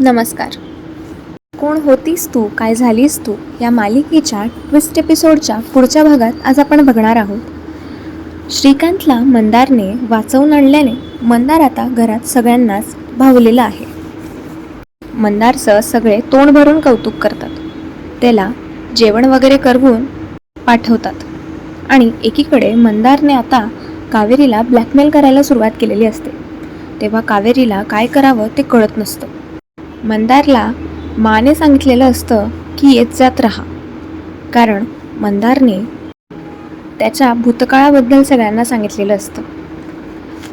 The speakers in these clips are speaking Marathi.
नमस्कार. कोण होतीस तू? काय झालीस तू? या मालिकेच्या ट्विस्ट एपिसोडच्या पुढच्या भागात आज आपण बघणार आहोत. श्रीकांतला मंदारने वाचवून आणल्याने मंदार आता घरात सगळ्यांनाच भावलेला आहे. मंदारचं सगळे तोंड भरून कौतुक करतात. त्याला जेवण वगैरे करवून पाठवतात. आणि एकीकडे मंदारने आता कावेरीला ब्लॅकमेल करायला सुरुवात केलेली असते. तेव्हा कावेरीला काय करावं ते कळत नसतं. मंदारला माने सांगितलेलं असतं की येत जात राहा. कारण मंदारने त्याच्या भूतकाळाबद्दल सगळ्यांना सांगितलेलं असतं.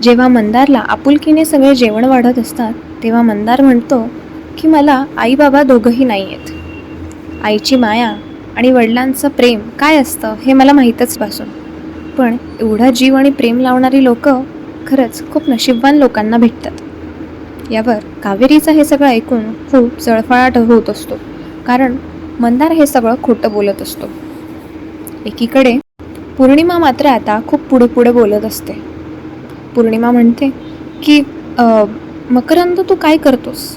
जेव्हा मंदारला आपुलकीने सगळे जेवण वाढत असतात तेव्हा मंदार म्हणतो की मला आई बाबा दोघंही नाही आहेत आईची माया आणि वडिलांचं प्रेम काय असतं हे मला माहीतच पासून पण एवढा जीव आणि प्रेम लावणारी लोकं खरंच खूप नशीबवान लोकांना भेटतात. यावर कावेरीचं हे सगळं ऐकून खूप जळफळाट होत असतो. कारण मंदार हे सगळं खोटं बोलत असतो. एकीकडे पौर्णिमा मात्र आता खूप पुढे पुढे बोलत असते. पौर्णिमा म्हणते की मकरंद तू काय करतोस?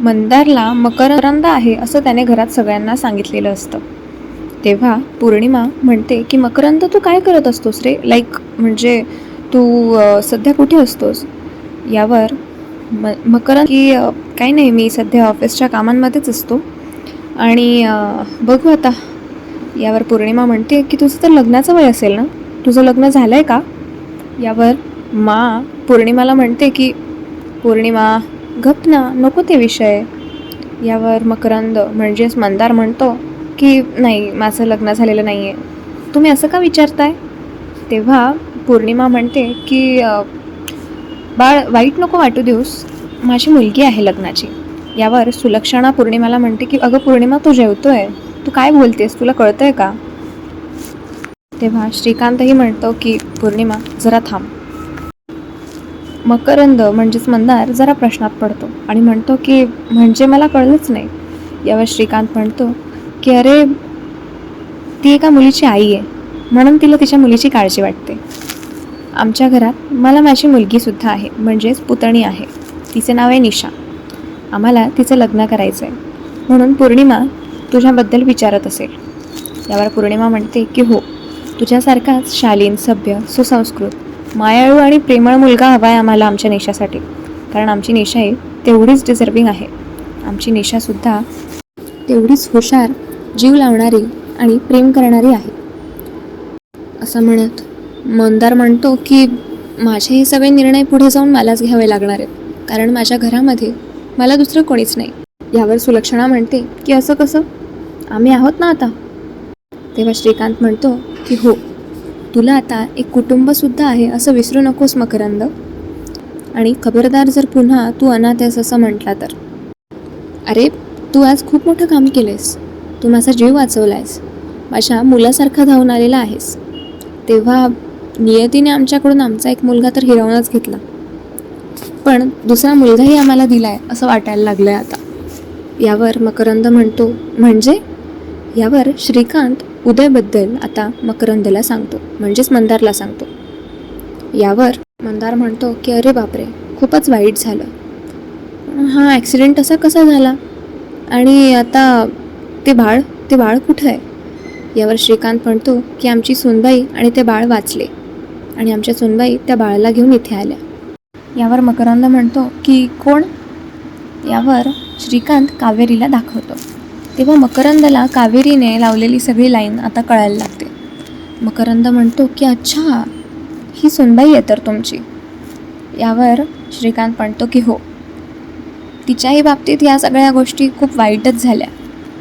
मंदारला मकरंद आहे असं त्याने घरात सगळ्यांना सांगितलेलं असतं. तेव्हा पौर्णिमा म्हणते की मकरंद तू काय करत असतोस रे? लाईक म्हणजे तू सध्या कुठे असतोस? यावर म मकरंद की काही नाही मी सध्या ऑफिसच्या कामांमध्येच असतो. आणि बघू आता. यावर पौर्णिमा म्हणते की तुझं तर लग्नाचं वय असेल ना? तुझं लग्न झालं आहे का? यावर मा पौर्णिमाला म्हणते की पौर्णिमा गप ना नको ते विषय. यावर मकरंद म्हणजेच मंदार म्हणतो की नाही माझं लग्न झालेलं नाही आहे तुम्ही असं का विचारताय? तेव्हा पौर्णिमा म्हणते की बाळ वाईट नको वाटू देऊस माझी मुलगी आहे लग्नाची. यावर सुलक्षणा पौर्णिमाला म्हणते की अगं पौर्णिमा तू जेवतोय? तू काय बोलतेस? तुला कळतंय का? तेव्हा श्रीकांतही म्हणतो की पौर्णिमा जरा थांब. मकरंद म्हणजेच मंदार जरा प्रश्नात पडतो आणि म्हणतो की म्हणजे मला कळलंच नाही. यावर श्रीकांत म्हणतो की अरे ती एका मुलीची आई आहे. म्हणून तिला तिच्या मुलीची काळजी वाटते. आमच्या घरात मला माझी मुलगीसुद्धा आहे म्हणजेच पुतणी आहे. तिचे नाव आहे निशा. आम्हाला तिचं लग्न करायचं आहे म्हणून पौर्णिमा तुझ्याबद्दल विचारत असेल. यावर पौर्णिमा म्हणते की हो तुझ्यासारखाच शालीन सभ्य सुसंस्कृत मायाळू आणि प्रेमळ मुलगा हवा आहे आम्हाला आमच्या निशासाठी. कारण आमची निशा ही तेवढीच डिझर्विंग आहे. आमची निशासुद्धा तेवढीच हुशार जीव लावणारी आणि प्रेम करणारी आहे. असं म्हणत मंदार म्हणतो की माझे हे सगळे निर्णय पुढे जाऊन मलाच घ्यावे लागणार आहेत. कारण माझ्या घरामध्ये मला दुसरं कोणीच नाही. यावर सुलक्षणा म्हणते की असं कसं? आम्ही आहोत ना आता. तेव्हा श्रीकांत म्हणतो की हो तुला आता एक कुटुंबसुद्धा आहे असं विसरू नकोस मकरंद. आणि खबरदार जर पुन्हा तू अनाथ आहेस असं म्हटला तर? अरे तू आज खूप मोठं काम केलंयस. तू माझा जीव वाचवला आहेस माझ्या मुलासारखा धावून आलेला आहेस. तेव्हा नियतीने आमच्याकडून आमचा एक मुलगा तर हिरावूनच घेतला. पण दुसरा मुलगाही आम्हाला दिला आहे असं वाटायला लागलं आहे आता. यावर मकरंद म्हणतो म्हणजे? यावर श्रीकांत उदयबद्दल आता मकरंदला सांगतो म्हणजेच मंदारला सांगतो. यावर मंदार म्हणतो की अरे बापरे खूपच वाईट झालं. हा ॲक्सिडेंट असा कसा झाला? आणि आता ते बाळ ते बाळ कुठं आहे? यावर श्रीकांत म्हणतो की आमची सुनबाई आणि ते बाळ वाचले. आणि आमच्या सुनबाई त्या बाळाला घेऊन इथे आल्या. यावर मकरंद म्हणतो की कोण? यावर श्रीकांत कावेरीला दाखवतो. तेव्हा मकरंदला कावेरीने लावलेली सगळी लाईन आता कळायला लागते. मकरंद म्हणतो की अच्छा ही सुनबाई आहे तर तुमची. यावर श्रीकांत म्हणतो की हो. तिच्याही बाबतीत या सगळ्या गोष्टी खूप वाईटच झाल्या.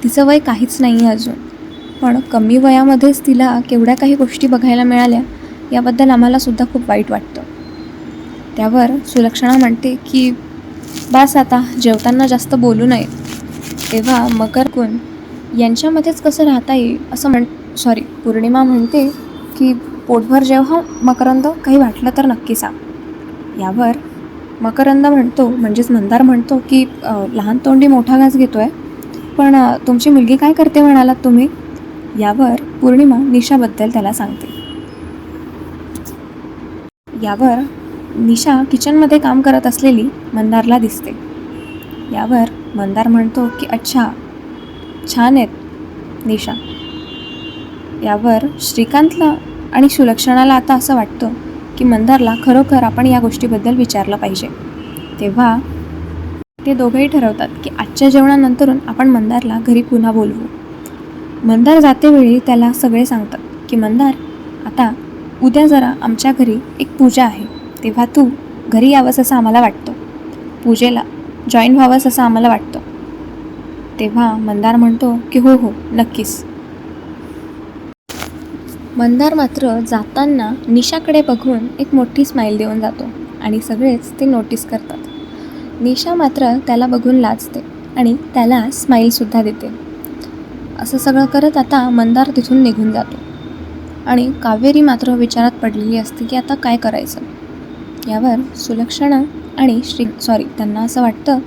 तिचं वय काहीच नाही आहे अजून. पण कमी वयामध्येच तिला केवढ्या काही गोष्टी बघायला मिळाल्या याबद्दल आम्हालासुद्धा खूप वाईट वाटतं. त्यावर सुलक्षणा म्हणते की बास आता जेवताना जास्त बोलू नये. तेव्हा मकरकुण यांच्यामध्येच कसं राहता येईल? असं म्हण सॉरी पौर्णिमा म्हणते की पोटभर जेव्हा मकरंद काही वाटलं तर नक्की सांग यावर मकरंद म्हणतो म्हणजेच मंदार म्हणतो की लहान तोंडी मोठा घास घेतो आहे पण तुमची मुलगी काय करते म्हणालात तुम्ही? यावर पौर्णिमा निशाबद्दल त्याला सांगते. यावर निशा किचनमध्ये काम करत असलेली मंदारला दिसते. यावर मंदार म्हणतो की अच्छा छान आहेत निशा. यावर श्रीकांतला आणि सुलक्षणाला आता असं वाटतं की मंदारला खरोखर आपण या गोष्टीबद्दल विचारलं पाहिजे. तेव्हा ते दोघंही ठरवतात की आजच्या जेवणानंतरून आपण मंदारला घरी पुन्हा बोलवू. मंदार जातेवेळी त्याला सगळे सांगतात की मंदार आता उद्या जरा आमच्या घरी एक पूजा आहे तेव्हा तू घरी यावंस असं आम्हाला वाटतं. पूजेला जॉईन व्हावंस असं आम्हाला वाटतं. तेव्हा मंदार म्हणतो की हो हो नक्कीच. मंदार मात्र जाताना निशाकडे बघून एक मोठी स्माईल देऊन जातो आणि सगळेच ते नोटीस करतात. निशा मात्र त्याला बघून लाजते आणि त्याला स्माईलसुद्धा देते. असं सगळं करत आता मंदार तिथून निघून जातो. आणि कावेरी मात्र विचारात पडलेली असते की आता काय करायचं? यावर सुलक्षणा आणि श्री सॉरी त्यांना असं वाटतं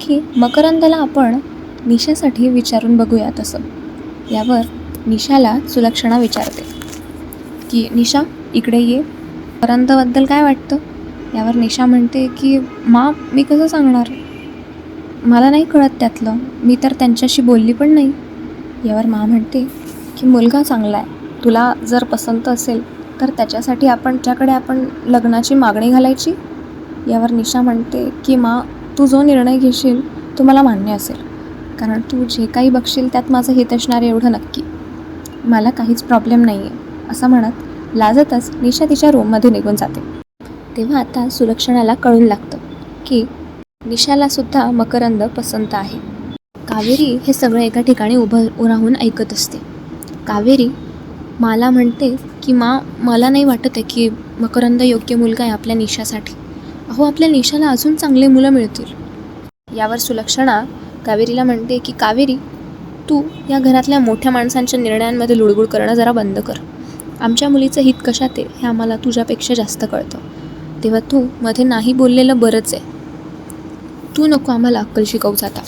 की मकरंदला आपण निशासाठी विचारून बघूया तसं यावर निशाला सुलक्षणा विचारते. की निशा इकडे ये. मकरंदबद्दल काय वाटतं? यावर निशा म्हणते की मा मी कसं सांगणार? मला नाही कळत त्यातलं. मी तर त्यांच्याशी बोलली पण नाही. यावर मा म्हणते की मुलगा चांगला आहे. तुला जर पसंत असेल तर त्याच्यासाठी आपण ज्याकडे आपण लग्नाची मागणी घालायची यावर निशा म्हणते की मा तू जो निर्णय घेशील तो मला मान्य असेल. कारण तू जे काही बघशील त्यात माझं हित असणार एवढं नक्की. मला काहीच प्रॉब्लेम नाही आहे असं म्हणत लाजतच निशा तिच्या रूममध्ये निघून जाते. तेव्हा आता सुलक्षणाला कळून लागतं की निशालासुद्धा मकरंद पसंत आहे. कावेरी हे सगळं एका ठिकाणी उभं राहून ऐकत असते. कावेरी मला म्हणते की मा मला नाही वाटत आहे की मकरंद योग्य मुलगा आहे आपल्या निशासाठी. अहो आपल्या निशाला अजून चांगले मुलं मिळतील. यावर सुलक्षणा कावेरीला म्हणते की कावेरी तू या घरातल्या मोठ्या माणसांच्या निर्णयांमध्ये लुडबुड करणं जरा बंद कर. आमच्या मुलीचं हित कशात आहे हे आम्हाला तुझ्यापेक्षा जास्त कळतं. तेव्हा तू मध्ये नाही बोललेलं बरंच आहे. तू नको आम्हाला अक्कल शिकवू जाता.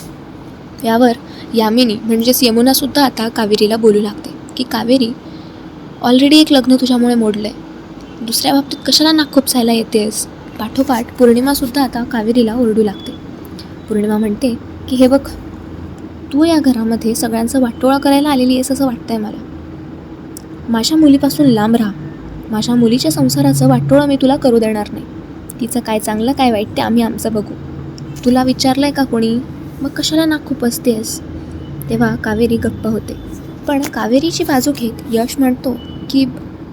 यावर यामिनी म्हणजेच यमुनासुद्धा आता कावेरीला बोलू लागते की कावेरी ऑलरेडी एक लग्न तुझ्यामुळे मोडलं आहे दुसऱ्या बाबतीत कशाला नाक खुपसायला येतेस? पाठोपाठ पौर्णिमासुद्धा आता कावेरीला ओरडू लागते. पौर्णिमा म्हणते की हे बघ तू या घरामध्ये सगळ्यांचं वाटोळा करायला आलेली आहेस असं वाटतंय मला. माझ्या मुलीपासून लांब राहा. माझ्या मुलीच्या संसाराचं वाटोळं मी तुला करू देणार नाही. तिचं काय चांगलं काय वाईट ते आम्ही आमचं बघू. तुला विचारलं आहे का कोणी? मग कशाला नाक खुपसतेस? तेव्हा कावेरी गप्प होते. पण कावेरीची बाजू घेत यश म्हणतो की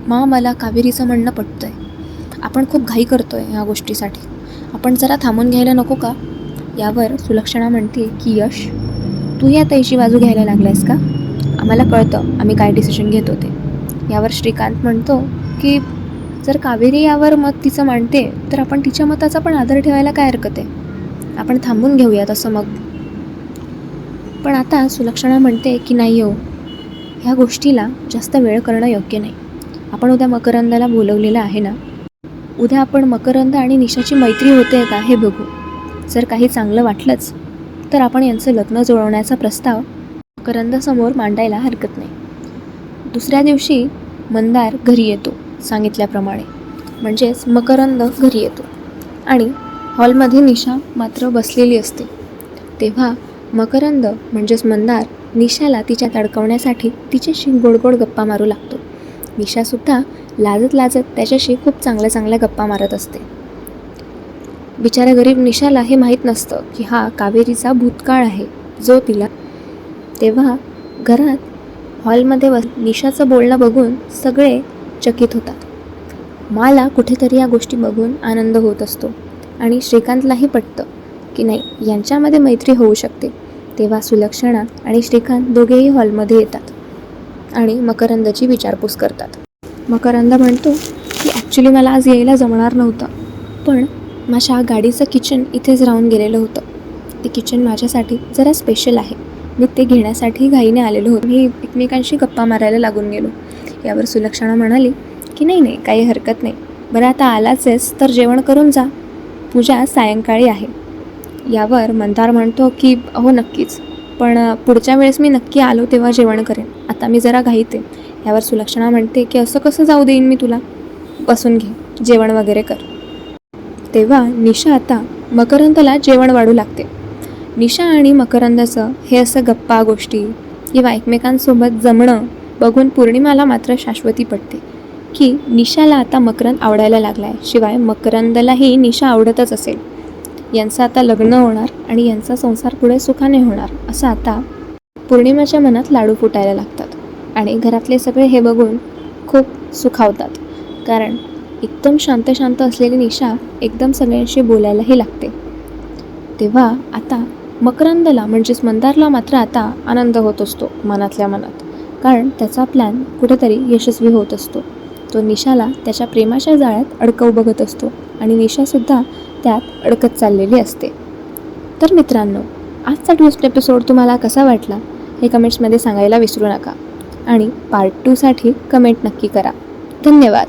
मा मला कावेरीचं म्हणणं पटतं आहे आपण खूप घाई करतो आहे ह्या गोष्टीसाठी. आपण जरा थांबून घ्यायला नको का? यावर सुलक्षणा म्हणते की यश तू या ताईची बाजू घ्यायला लागलायस का? आम्हाला कळतं आम्ही काय डिसिजन घेत होते. यावर श्रीकांत म्हणतो की जर कावेरी यावर मत तिचं मांडते तर आपण तिच्या मताचा पण आदर ठेवायला काय हरकत आहे? आपण थांबून घेऊया तसं मग. पण आता सुलक्षणा म्हणते की नाही हो ह्या गोष्टीला जास्त वेळ करणं योग्य नाही. आपण उद्या मकरंदाला बोलवलेलं आहे ना? उद्या आपण मकरंद आणि निशाची मैत्री होते का हे बघू. जर काही चांगलं वाटलंच तर आपण यांचं लग्न जुळवण्याचा प्रस्ताव मकरंदासमोर मांडायला हरकत नाही. दुसऱ्या दिवशी मंदार घरी येतो सांगितल्याप्रमाणे. म्हणजेच मकरंद घरी येतो. आणि हॉलमध्ये निशा मात्र बसलेली असते. तेव्हा मकरंद म्हणजेच मंदार निशाला तिच्या तडकवण्यासाठी तिच्याशी गोड गोड गप्पा मारू लागतो. निशासुद्धा लाजत लाजत त्याच्याशी खूप चांगल्या चांगल्या गप्पा मारत असते. बिचारा गरीब निशाला हे माहीत नसतं की हा कावेरीचा भूतकाळ आहे जो तिला तेव्हा घरात हॉलमध्ये बस निशाचं बोलणं बघून सगळे चकित होतात. मला कुठेतरी या गोष्टी बघून आनंद होत असतो आणि श्रीकांतलाही पटतं की नाही यांच्यामध्ये मैत्री होऊ शकते. तेव्हा सुलक्षणा आणि श्रीकांत दोघेही हॉलमध्ये येतात आणि मकरंदाची विचारपूस करतात. मकरंद म्हणतो की ॲक्च्युली मला आज यायला जमणार नव्हतं पण माझ्या गाडीचं किचन इथेच राहून गेलेलं होतं. ते किचन माझ्यासाठी जरा स्पेशल आहे. मी ते घेण्यासाठी घाईने आलेलो होतो. मी एकमेकांशी गप्पा मारायला लागून गेलो. यावर सुलक्षणा म्हणाली की नाही नाही काही हरकत नाही. बरं आता आलाच आहेस तर जेवण करून जा. पूजा सायंकाळी आहे. यावर मंदार म्हणतो की हो नक्कीच. पण पुढच्या वेळेस मी नक्की आलो तेव्हा जेवण करेन. आता मी जरा घाईते. यावर सुलक्षणा म्हणते की असं कसं जाऊ देईन मी तुला? बसून घे. जेवण वगैरे कर. तेव्हा निशा आता मकरंदला जेवण वाढू लागते. निशा आणि मकरंदाचं हे असं गप्पा गोष्टी किंवा एकमेकांसोबत जमणं बघून पौर्णिमाला मात्र शाश्वती पडते. की निशाला आता मकरंद आवडायला लागला आहे शिवाय मकरंदलाही निशा आवडतच असेल. यांचं आता लग्न होणार आणि यांचा संसार पुढे सुखाने होणार असं आता पौर्णिमाच्या मनात लाडू फुटायला लागतात. आणि घरातले सगळे हे बघून खूप सुखावतात. कारण एकदम शांत शांत असलेली निशा एकदम सगळ्यांशी बोलायलाही लागते. तेव्हा आता मकरंदला म्हणजेच मंदारला मात्र आता आनंद होत असतो मनातल्या मनात. कारण त्याचा प्लॅन कुठेतरी यशस्वी होत असतो. तो निशाला त्याच्या प्रेमाच्या जाळ्यात अडकवू बघत असतो. आणि निशासुद्धा त्यात अडकत चाललेली असते. तर मित्रांनो आजचा ट्विस्ट एपिसोड तुम्हाला कसा वाटला हे कमेंट्समध्ये सांगायला विसरू नका. आणि पार्ट टूसाठी कमेंट नक्की करा. धन्यवाद.